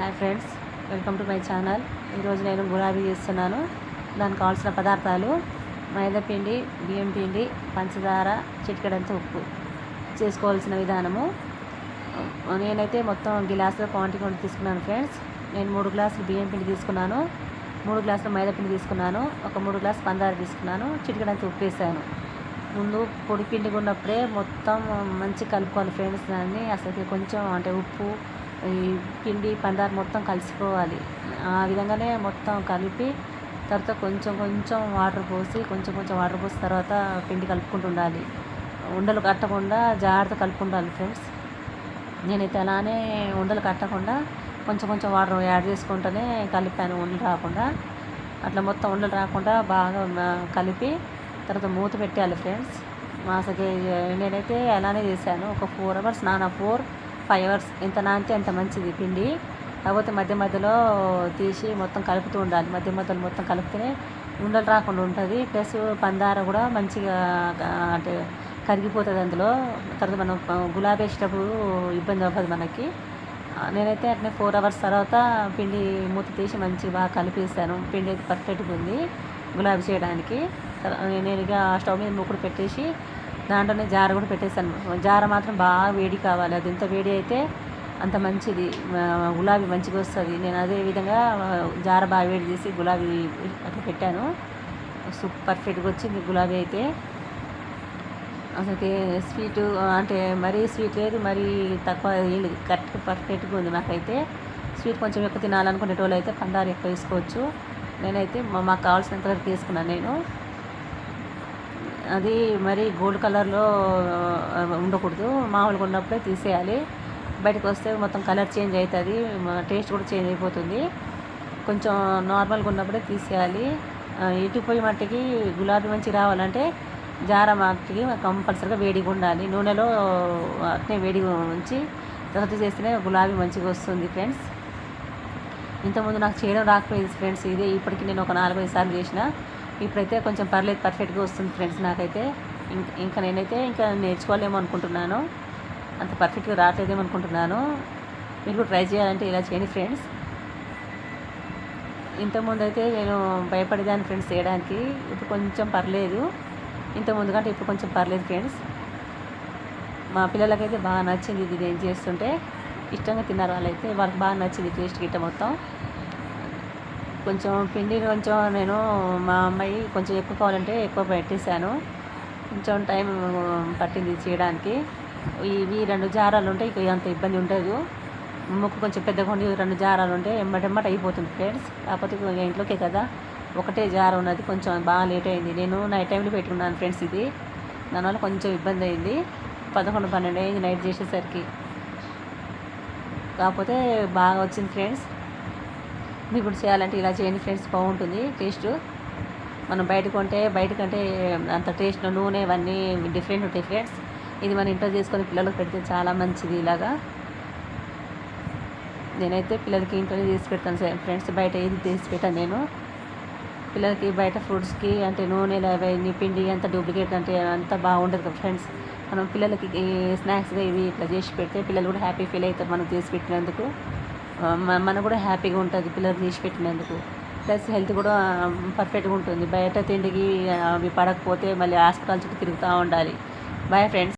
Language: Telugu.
Hi friends welcome to my channel. ఈరోజు నేను గులాబీ చేస్తున్నాను. దానికి కావాల్సిన పదార్థాలు మైదా పిండి బియ్యం పిండి పంచదార చిటికడంత ఉప్పు చేసుకోవాల్సిన విధానము. నేనైతే మొత్తం గిలాసులో క్వాంటిటీ కొన్ని తీసుకున్నాను ఫ్రెండ్స్. నేను మూడు గ్లాసులు బియ్యం పిండి తీసుకున్నాను మూడు గ్లాసులు మైదా పిండి తీసుకున్నాను ఒక మూడు గ్లాసు పందార తీసుకున్నాను చిటికడంత ఉప్పు వేసాను ముందు పొడి పిండి ఉన్నప్పుడే మొత్తం మంచి కలుపుకోవాలి ఫ్రెండ్స్ దాన్ని. అసలు కొంచెం అంటే ఉప్పు ఈ పిండి పందారు మొత్తం కలిసిపోవాలి. ఆ విధంగానే మొత్తం కలిపి తర్వాత కొంచెం కొంచెం వాటర్ పోసి కొంచెం కొంచెం వాటర్ పోసిన తర్వాత పిండి కలుపుకుంటూ ఉండాలి. ఉండలు కట్టకుండా జాగ్రత్త కలుపుకుండాలి ఫ్రెండ్స్. నేనైతే అలానే ఉండలు కట్టకుండా కొంచెం కొంచెం వాటర్ యాడ్ చేసుకుంటూనే కలిపాను ఉండలు రాకుండా. అట్లా మొత్తం ఉండలు రాకుండా బాగా కలిపి తర్వాత మూత పెట్టాలి ఫ్రెండ్స్. మాసకి నేనైతే అలానే చేశాను. ఒక ఫోర్ అవర్స్ నానా ఫోర్ ఫైవ్ అవర్స్ ఎంత నానితే అంత మంచిది పిండి. కాకపోతే మధ్య మధ్యలో తీసి మొత్తం కలుపుతూ ఉండాలి. మధ్య మధ్యలో మొత్తం కలిపితేనే ఉండలు రాకుండా ఉంటుంది. ప్లస్ పందార కూడా మంచిగా అంటే కరిగిపోతుంది అందులో. తర్వాత మనం గులాబీ వేసేటప్పుడు ఇబ్బంది అవ్వదు మనకి. నేనైతే అట్నే ఫోర్ అవర్స్ తర్వాత పిండి మూత తీసి మంచిగా బాగా కలిపేసాను. పిండి అయితే పర్ఫెక్ట్గా ఉంది గులాబీ చేయడానికి. నేను ఇక స్టవ్ మీద మూకుడు పెట్టేసి దాంట్లోనే జార కూడా పెట్టేశాను. జార మాత్రం బాగా వేడి కావాలి. అది ఎంత వేడి అయితే అంత మంచిది. గులాబీ మంచిగా వస్తుంది. నేను అదే విధంగా జార బాగా వేడి చేసి గులాబీ అట్లా పెట్టాను. సూపర్ పర్ఫెక్ట్గా వచ్చింది గులాబీ అయితే. అసలు స్వీట్ అంటే మరీ స్వీట్ లేదు మరీ తక్కువ లేదు. కరెక్ట్ పర్ఫెక్ట్గా ఉంది నాకైతే. స్వీట్ కొంచెం ఎక్కువ తినాలనుకునే వాళ్ళు అయితే పందారు ఎక్కువ వేసుకోవచ్చు. నేనైతే మా- మాకు కావాల్సినంత వరకు తీసుకున్నాను నేను. అది మరి గోల్డ్ కలర్లో ఉండకూడదు. మామూలుగా ఉన్నప్పుడే తీసేయాలి. బయటకు వస్తే మొత్తం కలర్ చేంజ్ అవుతుంది. టేస్ట్ కూడా చేంజ్ అయిపోతుంది. కొంచెం నార్మల్గా ఉన్నప్పుడే తీసేయాలి. ఇటుపోయి ఇటు మట్టికి గులాబీ మంచి రావాలంటే జార మట్టికి కంపల్సరీగా వేడిగా ఉండాలి. నూనెలో అట్నే వేడిగా ఉంచి తర్వాత చేస్తేనే గులాబీ మంచిగా వస్తుంది ఫ్రెండ్స్. ఇంతకుముందు నాకు చేయడం రాకపోయింది ఫ్రెండ్స్. ఇదే ఇప్పటికి నేను ఒక నాలుగైదు సార్లు చేసిన. ఇప్పుడైతే కొంచెం పర్లేదు పర్ఫెక్ట్గా వస్తుంది ఫ్రెండ్స్ నాకైతే. ఇంకా ఇంకా నేనైతే ఇంకా నేర్చుకోలేమో అనుకుంటున్నాను. అంత పర్ఫెక్ట్గా రావట్లేదేమో అనుకుంటున్నాను. మీరు కూడా ట్రై చేయాలంటే ఇలా చేయండి ఫ్రెండ్స్ ఇంతకుముందు అయితే నేను భయపడేదాన్ని ఫ్రెండ్స్ చేయడానికి. ఇప్పుడు కొంచెం పర్లేదు. ఇంతకుముందు కంటే ఇప్పుడు కొంచెం పర్లేదు ఫ్రెండ్స్ మా పిల్లలకైతే బాగా నచ్చింది ఇది నేను చేస్తుంటే ఇష్టంగా తిన్నారు వాళ్ళైతే వాళ్ళకి బాగా నచ్చింది టేస్ట్ గిట్ట మొత్తం. కొంచెం పిండి కొంచెం నేను మా అమ్మాయి కొంచెం ఎక్కువ కావాలంటే ఎక్కువ పెట్టేశాను. కొంచెం టైం పట్టింది చేయడానికి. ఇవి రెండు జారాలు ఉంటే ఇక అంత ఇబ్బంది ఉండదు. ముక్కు కొంచెం పెద్దగా ఉండి రెండు జారాలు ఉంటే ఎమ్మటెమ్మట అయిపోతుంది ఫ్రెండ్స్. కాకపోతే ఇంట్లోకే కదా. ఒకటే జార ఉన్నది కొంచెం బాగా లేట్ అయింది. నేను నైట్ టైంలో పెట్టుకున్నాను ఫ్రెండ్స్ ఇది. దానివల్ల కొంచెం ఇబ్బంది అయింది. పదకొండు పన్నెండు అయింది నైట్ చేసేసరికి. కాకపోతే బాగా వచ్చింది ఫ్రెండ్స్. మీరు కూడా చేయాలంటే ఇలా చేయండి ఫ్రెండ్స్ బాగుంటుంది టేస్ట్. మనం బయట కొంటే బయట కంటే అంత టేస్ట్ నూనె ఇవన్నీ డిఫరెంట్ ఉంటాయి ఫ్రెండ్స్. ఇది మన ఇంట్లో చేసుకొని పిల్లలకు పెడితే చాలా మంచిది ఇలాగా. నేనైతే పిల్లలకి ఇంట్లోనే చేసి పెడతాను ఫ్రెండ్స్ బయట ఏది చేసి పెట్టాను నేను. పిల్లలకి బయట ఫ్రూట్స్కి అంటే నూనె అవన్నీ పిండి అంత డూప్లికేట్ అంటే అంత బాగుండదు కదా ఫ్రెండ్స్. మనం పిల్లలకి స్నాక్స్గా ఇవి ఇట్లా చేసి పెడితే పిల్లలు కూడా హ్యాపీ ఫీల్ అవుతారు మనం చేసి పెట్టినందుకు. మనకు కూడా హ్యాపీగా ఉంటుంది పిల్లలు చేసి పెట్టినందుకు. ప్లస్ హెల్త్ కూడా పర్ఫెక్ట్గా ఉంటుంది. బయట తిండికి అవి పడకపోతే మళ్ళీ హాస్పిటల్ చుట్టూ తిరుగుతూ ఉండాలి. Bye friends